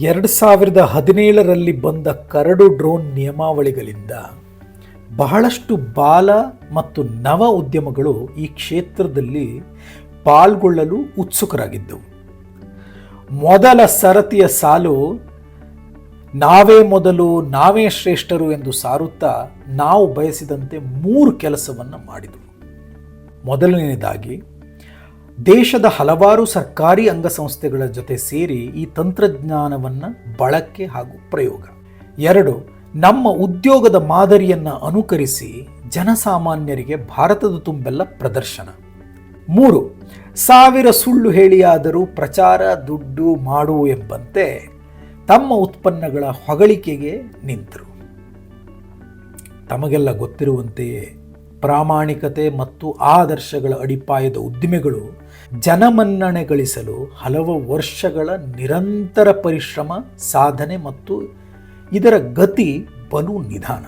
ಎರಡು ಸಾವಿರದ ಹದಿನೇಳರಲ್ಲಿ ಬಂದ ಕರಡು ಡ್ರೋನ್ ನಿಯಮಾವಳಿಗಳಿಂದ ಬಹಳಷ್ಟು ಬಾಲ ಮತ್ತು ನವ ಉದ್ಯಮಗಳು ಈ ಕ್ಷೇತ್ರದಲ್ಲಿ ಪಾಲ್ಗೊಳ್ಳಲು ಉತ್ಸುಕರಾಗಿದ್ದವು. ಮೊದಲ ಸರತಿಯ ಸಾಲು ನಾವೇ ಮೊದಲು, ನಾವೇ ಶ್ರೇಷ್ಠರು ಎಂದು ಸಾರುತ್ತಾ ನಾವು ಬಯಸಿದಂತೆ ಮೂರು ಕೆಲಸವನ್ನು ಮಾಡಿದವು ಮೊದಲನೆಯದಾಗಿ ದೇಶದ ಹಲವಾರು ಸರ್ಕಾರಿ ಅಂಗಸಂಸ್ಥೆಗಳ ಜೊತೆ ಸೇರಿ ಈ ತಂತ್ರಜ್ಞಾನವನ್ನು ಬಳಕೆ ಹಾಗೂ ಪ್ರಯೋಗ. ಎರಡು, ನಮ್ಮ ಉದ್ಯೋಗದ ಮಾದರಿಯನ್ನು ಅನುಕರಿಸಿ ಜನಸಾಮಾನ್ಯರಿಗೆ ಭಾರತದ ತುಂಬೆಲ್ಲ ಪ್ರದರ್ಶನ. ಮೂರು, ಸಾವಿರ ಸುಳ್ಳು ಹೇಳಿಯಾದರೂ ಪ್ರಚಾರ, ದುಡ್ಡು ಮಾಡು ಎಂಬಂತೆ ತಮ್ಮ ಉತ್ಪನ್ನಗಳ ಹೊಗಳಿಕೆಗೆ ನಿಂತರು. ತಮಗೆಲ್ಲ ಗೊತ್ತಿರುವಂತೆಯೇ ಪ್ರಾಮಾಣಿಕತೆ ಮತ್ತು ಆದರ್ಶಗಳ ಅಡಿಪಾಯದ ಉದ್ದಿಮೆಗಳು ಜನಮನ್ನಣೆ ಗಳಿಸಲು ಹಲವು ವರ್ಷಗಳ ನಿರಂತರ ಪರಿಶ್ರಮ, ಸಾಧನೆ ಮತ್ತು ಇದರ ಗತಿ ಬಲು ನಿಧಾನ.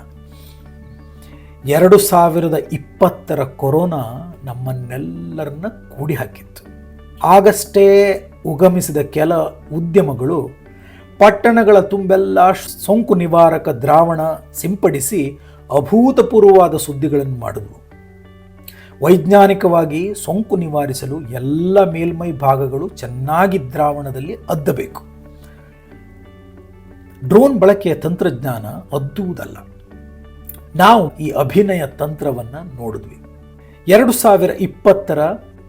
ಎರಡು ಸಾವಿರದ ಇಪ್ಪತ್ತರ ಕೊರೋನಾ ನಮ್ಮನ್ನೆಲ್ಲರನ್ನ ಕೂಡಿ ಹಾಕಿತ್ತು ಆಗಷ್ಟೇ ಉಗಮಿಸಿದ ಕೆಲ ಉದ್ಯಮಗಳು ಪಟ್ಟಣಗಳ ತುಂಬೆಲ್ಲ ಸೋಂಕು ನಿವಾರಕ ದ್ರಾವಣ ಸಿಂಪಡಿಸಿ ಅಭೂತಪೂರ್ವವಾದ ಸುದ್ದಿಗಳನ್ನು ಮಾಡಿದ್ರು ವೈಜ್ಞಾನಿಕವಾಗಿ ಸೋಂಕು ನಿವಾರಿಸಲು ಎಲ್ಲ ಮೇಲ್ಮೈ ಭಾಗಗಳು ಚೆನ್ನಾಗಿ ದ್ರಾವಣದಲ್ಲಿ ಅದ್ದಬೇಕು. ಡ್ರೋನ್ ಬಳಕೆಯ ತಂತ್ರಜ್ಞಾನ ಅದ್ದುವುದಲ್ಲ ನಾವು ಈ ಅಭಿನಯ ತಂತ್ರವನ್ನು ನೋಡಿದ್ವಿ. ಎರಡು ಸಾವಿರ ಇಪ್ಪತ್ತರ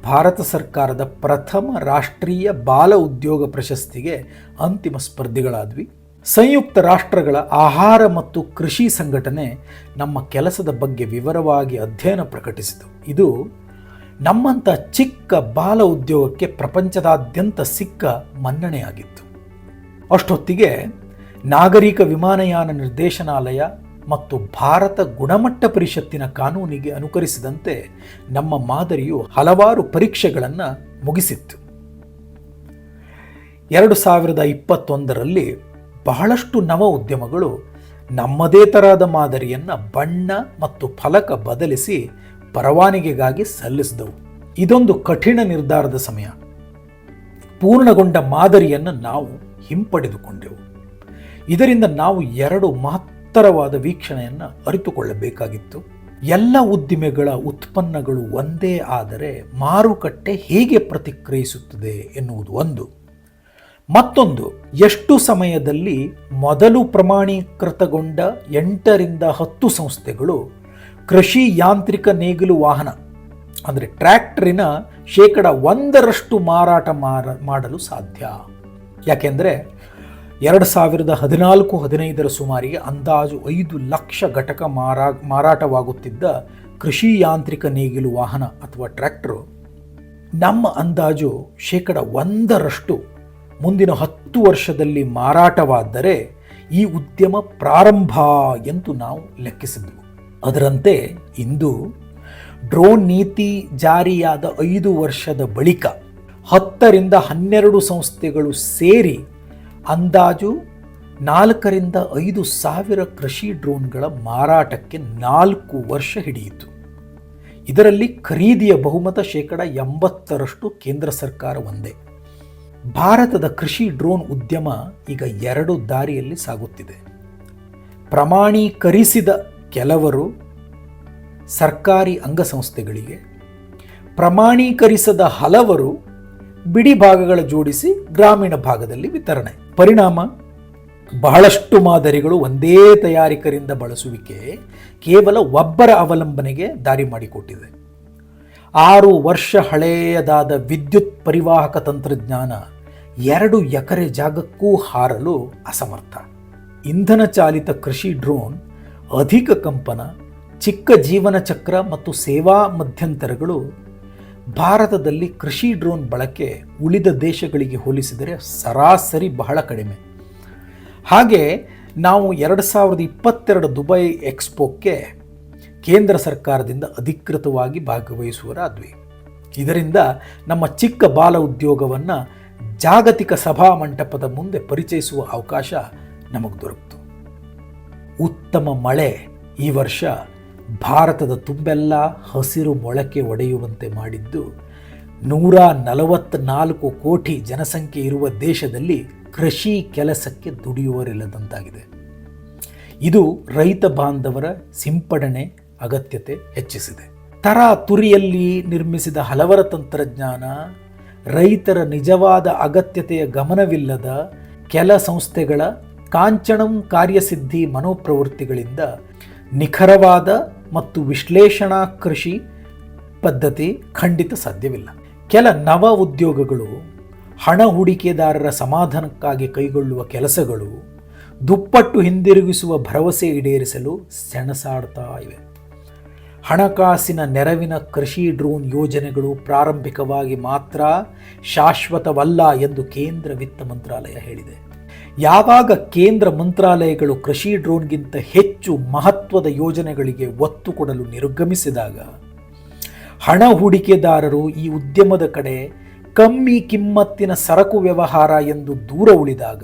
ಭಾರತ ಸರ್ಕಾರದ ಪ್ರಥಮ ರಾಷ್ಟ್ರೀಯ ಬಾಲ ಉದ್ಯೋಗ ಪ್ರಶಸ್ತಿಗೆ ಅಂತಿಮ ಸ್ಪರ್ಧಿಗಳಾದ್ವಿ. ಸಂಯುಕ್ತ ರಾಷ್ಟ್ರಗಳ ಆಹಾರ ಮತ್ತು ಕೃಷಿ ಸಂಘಟನೆ ನಮ್ಮ ಕೆಲಸದ ಬಗ್ಗೆ ವಿವರವಾಗಿ ಅಧ್ಯಯನ ಪ್ರಕಟಿಸಿತು. ಇದು ನಮ್ಮಂಥ ಚಿಕ್ಕ ಬಾಲ ಉದ್ಯೋಗಕ್ಕೆ ಪ್ರಪಂಚದಾದ್ಯಂತ ಸಿಕ್ಕ ಮನ್ನಣೆಯಾಗಿತ್ತು. ಅಷ್ಟೊತ್ತಿಗೆ ನಾಗರಿಕ ವಿಮಾನಯಾನ ನಿರ್ದೇಶನಾಲಯ ಮತ್ತು ಭಾರತ ಗುಣಮಟ್ಟ ಪರಿಷತ್ತಿನ ಕಾನೂನಿಗೆ ಅನುಕರಿಸಿದಂತೆ ನಮ್ಮ ಮಾದರಿಯು ಹಲವಾರು ಪರೀಕ್ಷೆಗಳನ್ನು ಮುಗಿಸಿತ್ತು. ಎರಡು ಸಾವಿರದ ಇಪ್ಪತ್ತೊಂದರಲ್ಲಿ ಬಹಳಷ್ಟು ನವ ಉದ್ಯಮಗಳು ನಮ್ಮದೇ ತರಹದ ಮಾದರಿಯನ್ನು ಬಣ್ಣ ಮತ್ತು ಫಲಕ ಬದಲಿಸಿ ಪರವಾನಿಗೆಗಾಗಿ ಸಲ್ಲಿಸಿದವು. ಇದೊಂದು ಕಠಿಣ ನಿರ್ಧಾರದ ಸಮಯ. ಪೂರ್ಣಗೊಂಡ ಮಾದರಿಯನ್ನು ನಾವು ಹಿಂಪಡೆದುಕೊಂಡೆವು. ಇದರಿಂದ ನಾವು ಎರಡು ಮಹತ್ತರವಾದ ವೀಕ್ಷಣೆಯನ್ನು ಅರಿತುಕೊಳ್ಳಬೇಕಾಗಿತ್ತು. ಎಲ್ಲ ಉದ್ದಿಮೆಗಳ ಉತ್ಪನ್ನಗಳು ಒಂದೇ ಆದರೆ ಮಾರುಕಟ್ಟೆ ಹೇಗೆ ಪ್ರತಿಕ್ರಿಯಿಸುತ್ತದೆ ಎನ್ನುವುದು ಒಂದು. ಮತ್ತೊಂದು, ಎಷ್ಟು ಸಮಯದಲ್ಲಿ ಮೊದಲು ಪ್ರಮಾಣೀಕೃತಗೊಂಡ ಎಂಟರಿಂದ ಹತ್ತು ಸಂಸ್ಥೆಗಳು ಕೃಷಿ ಯಾಂತ್ರಿಕ ನೇಗಿಲು ವಾಹನ, ಅಂದರೆ ಟ್ರ್ಯಾಕ್ಟ್ರಿನ ಶೇಕಡ ಒಂದರಷ್ಟು ಮಾರಾಟ ಮಾರ, ಮಾಡಲು ಸಾಧ್ಯ. ಯಾಕೆಂದರೆ ಎರಡು ಸಾವಿರದ ಹದಿನಾಲ್ಕು, ಹದಿನೈದರ ಸುಮಾರಿಗೆ ಅಂದಾಜು ಐದು ಲಕ್ಷ ಘಟಕ ಮಾರಾ, ಮಾರಾಟವಾಗುತ್ತಿದ್ದ ಕೃಷಿ ಯಾಂತ್ರಿಕ ನೇಗಿಲು ವಾಹನ ಅಥವಾ ಟ್ರ್ಯಾಕ್ಟ್ರು ನಮ್ಮ ಅಂದಾಜು ಶೇಕಡ ಒಂದರಷ್ಟು ಮುಂದಿನ ಹತ್ತು ವರ್ಷದಲ್ಲಿ ಮಾರಾಟವಾದರೆ ಈ ಉದ್ಯಮ ಪ್ರಾರಂಭ ಎಂದು ನಾವು ಲೆಕ್ಕಿಸಿದ್ದೆವು ಅದರಂತೆ ಇಂದು ಡ್ರೋನ್ ನೀತಿ ಜಾರಿಯಾದ ಐದು ವರ್ಷದ ಬಳಿಕ ಹತ್ತರಿಂದ ಹನ್ನೆರಡು ಸಂಸ್ಥೆಗಳು ಸೇರಿ ಅಂದಾಜು ನಾಲ್ಕರಿಂದ ಐದು ಸಾವಿರ ಕೃಷಿ ಡ್ರೋನ್ಗಳ ಮಾರಾಟಕ್ಕೆ ನಾಲ್ಕು ವರ್ಷ ಹಿಡಿಯಿತು. ಇದರಲ್ಲಿ ಖರೀದಿಯ ಬಹುಮತ ಶೇಕಡ ಎಂಬತ್ತರಷ್ಟು ಕೇಂದ್ರ ಸರ್ಕಾರ ಒಂದೇ. ಭಾರತದ ಕೃಷಿ ಡ್ರೋನ್ ಉದ್ಯಮ ಈಗ ಎರಡು ದಾರಿಯಲ್ಲಿ ಸಾಗುತ್ತಿದೆ. ಪ್ರಮಾಣೀಕರಿಸಿದ ಕೆಲವರು ಸರ್ಕಾರಿ ಅಂಗಸಂಸ್ಥೆಗಳಿಗೆ, ಪ್ರಮಾಣೀಕರಿಸದ ಹಲವರು ಬಿಡಿ ಭಾಗಗಳ ಜೋಡಿಸಿ ಗ್ರಾಮೀಣ ಭಾಗದಲ್ಲಿ ವಿತರಣೆ. ಪರಿಣಾಮ, ಬಹಳಷ್ಟು ಮಾದರಿಗಳು ಒಂದೇ ತಯಾರಿಕರಿಂದ ಬಳಸುವಿಕೆ ಕೇವಲ ಒಬ್ಬರ ಅವಲಂಬನೆಗೆ ದಾರಿ ಮಾಡಿಕೊಟ್ಟಿದೆ. ಆರು ವರ್ಷ ಹಳೆಯದಾದ ವಿದ್ಯುತ್ ಪರಿವಾಹಕ ತಂತ್ರಜ್ಞಾನ ಎರಡು ಎಕರೆ ಜಾಗಕ್ಕೂ ಹಾರಲು ಅಸಮರ್ಥ. ಇಂಧನ ಚಾಲಿತ ಕೃಷಿ ಡ್ರೋನ್ ಅಧಿಕ ಕಂಪನ, ಚಿಕ್ಕ ಜೀವನ ಚಕ್ರ ಮತ್ತು ಸೇವಾ ಮಧ್ಯಂತರಗಳು ಭಾರತದಲ್ಲಿ ಕೃಷಿ ಡ್ರೋನ್ ಬಳಕೆ ಉಳಿದ ದೇಶಗಳಿಗೆ ಹೋಲಿಸಿದರೆ ಸರಾಸರಿ ಬಹಳ ಕಡಿಮೆ. ಹಾಗೆ ನಾವು ಎರಡು ಸಾವಿರದ ಇಪ್ಪತ್ತೆರಡು ದುಬೈ ಎಕ್ಸ್ಪೋಕ್ಕೆ ಕೇಂದ್ರ ಸರ್ಕಾರದಿಂದ ಅಧಿಕೃತವಾಗಿ ಭಾಗವಹಿಸುವರಾದ್ವಿ. ಇದರಿಂದ ನಮ್ಮ ಚಿಕ್ಕ ಬಾಲ ಉದ್ಯೋಗವನ್ನು ಜಾಗತಿಕ ಸಭಾ ಮಂಟಪದ ಮುಂದೆ ಪರಿಚಯಿಸುವ ಅವಕಾಶ ನಮಗೆ ದೊರಕಿತು. ಉತ್ತಮ ಮಳೆ ಈ ವರ್ಷ ಭಾರತದ ತುಂಬೆಲ್ಲ ಹಸಿರು ಮೊಳಕೆ ಒಡೆಯುವಂತೆ ಮಾಡಿದ್ದು ನೂರ ನಲವತ್ನಾಲ್ಕು ಕೋಟಿ ಜನಸಂಖ್ಯೆ ಇರುವ ದೇಶದಲ್ಲಿ ಕೃಷಿ ಕೆಲಸಕ್ಕೆ ದುಡಿಯುವರಿಲ್ಲದಂತಾಗಿದೆ ಇದು ರೈತ ಬಾಂಧವರ ಸಿಂಪಡಣೆ ಅಗತ್ಯತೆ ಹೆಚ್ಚಿಸಿದೆ. ತರಾತುರಿಯಲ್ಲಿ ನಿರ್ಮಿಸಿದ ಹಲವರ ತಂತ್ರಜ್ಞಾನ ರೈತರ ನಿಜವಾದ ಅಗತ್ಯತೆಯ ಗಮನವಿಲ್ಲದ ಕೆಲ ಸಂಸ್ಥೆಗಳ ಕಾಂಚಣಂ ಕಾರ್ಯಸಿದ್ಧಿ ಮನೋಪ್ರವೃತ್ತಿಗಳಿಂದ ನಿಖರವಾದ ಮತ್ತು ವಿಶ್ಲೇಷಣಾ ಕೃಷಿ ಪದ್ಧತಿ ಖಂಡಿತ ಸಾಧ್ಯವಿಲ್ಲ. ಕೆಲ ನವ ಉದ್ಯೋಗಗಳು ಹಣ ಹೂಡಿಕೆದಾರರ ಸಮಾಧಾನಕ್ಕಾಗಿ ಕೈಗೊಳ್ಳುವ ಕೆಲಸಗಳು ದುಪ್ಪಟ್ಟು ಹಿಂದಿರುಗಿಸುವ ಭರವಸೆ ಈಡೇರಿಸಲು ಸೆಣಸಾಡ್ತಾ ಇವೆ. ಹಣಕಾಸಿನ ನೆರವಿನ ಕೃಷಿ ಡ್ರೋನ್ ಯೋಜನೆಗಳು ಪ್ರಾರಂಭಿಕವಾಗಿ ಮಾತ್ರ ಶಾಶ್ವತವಲ್ಲ ಎಂದು ಕೇಂದ್ರ ವಿತ್ತ ಮಂತ್ರಾಲಯ ಹೇಳಿದೆ. ಯಾವಾಗ ಕೇಂದ್ರ ಮಂತ್ರಾಲಯಗಳು ಕೃಷಿ ಡ್ರೋನ್ಗಿಂತ ಹೆಚ್ಚು ಮಹತ್ವದ ಯೋಜನೆಗಳಿಗೆ ಒತ್ತು ಕೊಡಲು ನಿರ್ಗಮಿಸಿದಾಗ, ಹಣ ಹೂಡಿಕೆದಾರರು ಈ ಉದ್ಯಮದ ಕಡೆ ಕಮ್ಮಿ ಕಿಮ್ಮತ್ತಿನ ಸರಕು ವ್ಯವಹಾರ ಎಂದು ದೂರ ಉಳಿದಾಗ,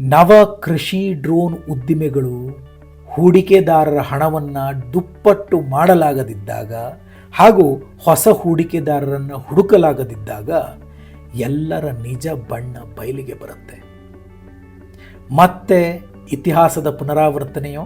ನವ ಕೃಷಿ ಡ್ರೋನ್ ಉದ್ದಿಮೆಗಳು ಹೂಡಿಕೆದಾರರ ಹಣವನ್ನು ದುಪ್ಪಟ್ಟು ಮಾಡಲಾಗದಿದ್ದಾಗ ಹಾಗೂ ಹೊಸ ಹೂಡಿಕೆದಾರರನ್ನು ಹುಡುಕಲಾಗದಿದ್ದಾಗ ಎಲ್ಲರ ನಿಜ ಬಣ್ಣ ಬಯಲಿಗೆ ಬರುತ್ತೆ. ಮತ್ತೆ ಇತಿಹಾಸದ ಪುನರಾವರ್ತನೆಯೋ?